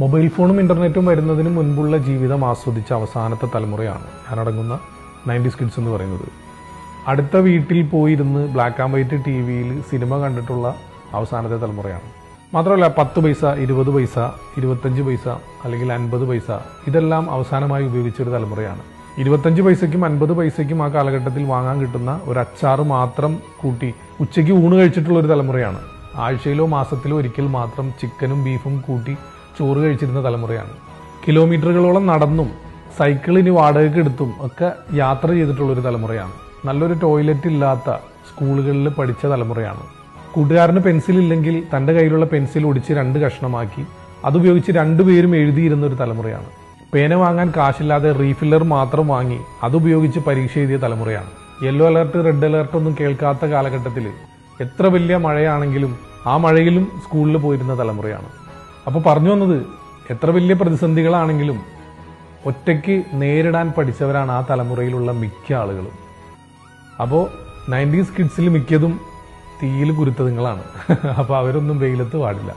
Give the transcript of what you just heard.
Mobile ഫോണും ഇന്റർനെറ്റും വരുന്നതിന് മുൻപുള്ള ജീവിതം ആസ്വദിച്ച അവസാനത്തെ തലമുറയാണ്. ഞാനടങ്ങുന്ന നയന്റീസ് കിഡ്സ് എന്ന് പറയുന്നത്. അടുത്ത വീട്ടിൽ പോയിരുന്ന് ബ്ലാക്ക് ആൻഡ് വൈറ്റ് ടി വിയിൽ സിനിമ കണ്ടിട്ടുള്ള അവസാനത്തെ തലമുറയാണ്. മാത്രമല്ല പത്ത് പൈസ ഇരുപത് പൈസ ഇരുപത്തഞ്ച് പൈസ അല്ലെങ്കിൽ അൻപത് പൈസ ഇതെല്ലാം അവസാനമായി ഉപയോഗിച്ചൊരു തലമുറയാണ്. ഇരുപത്തഞ്ച് പൈസയ്ക്കും അൻപത് പൈസയ്ക്കും ആ കാലഘട്ടത്തിൽ വാങ്ങാൻ കിട്ടുന്ന ഒരു അച്ചാറ് മാത്രം കൂട്ടി ഉച്ചയ്ക്ക് ഊണ് കഴിച്ചിട്ടുള്ള ഒരു തലമുറയാണ്. ആഴ്ചയിലോ മാസത്തിലോ ഒരിക്കൽ മാത്രം ചിക്കനും ബീഫും കൂട്ടി ചോറ് കഴിച്ചിരുന്ന തലമുറയാണ്. കിലോമീറ്ററുകളോളം നടന്നും സൈക്കിളിന് വാടകയ്ക്ക് എടുത്തും ഒക്കെ യാത്ര ചെയ്തിട്ടുള്ള ഒരു തലമുറയാണ്. നല്ലൊരു ടോയ്ലറ്റ് ഇല്ലാത്ത സ്കൂളുകളിൽ പഠിച്ച തലമുറയാണ്. കൂട്ടുകാരന് പെൻസിൽ ഇല്ലെങ്കിൽ തന്റെ കയ്യിലുള്ള പെൻസിൽ ഒടിച്ച് രണ്ട് കഷ്ണമാക്കി അതുപയോഗിച്ച് രണ്ടുപേരും എഴുതിയിരുന്ന ഒരു തലമുറയാണ്. പേന വാങ്ങാൻ കാശില്ലാതെ റീഫില്ലർ മാത്രം വാങ്ങി അതുപയോഗിച്ച് പരീക്ഷ എഴുതിയ തലമുറയാണ്. യെല്ലോ അലർട്ട് റെഡ് അലർട്ട് ഒന്നും കേൾക്കാത്ത കാലഘട്ടത്തിൽ എത്ര വലിയ മഴയാണെങ്കിലും ആ മഴയിലും സ്കൂളിൽ പോയിരുന്ന തലമുറയാണ്. അപ്പോൾ പറഞ്ഞു വന്നത് എത്ര വലിയ പ്രതിസന്ധികളാണെങ്കിലും ഒറ്റയ്ക്ക് നേരിടാൻ പഠിച്ചവരാണ് ആ തലമുറയിലുള്ള മിക്ക ആളുകളും. അപ്പോൾ നയന്റീസ് കിഡ്സിൽ മിക്കതും തീയിൽ കുരുത്തതുങ്ങളാണ്. അപ്പോൾ അവരൊന്നും വെയിലത്ത് പാടില്ല.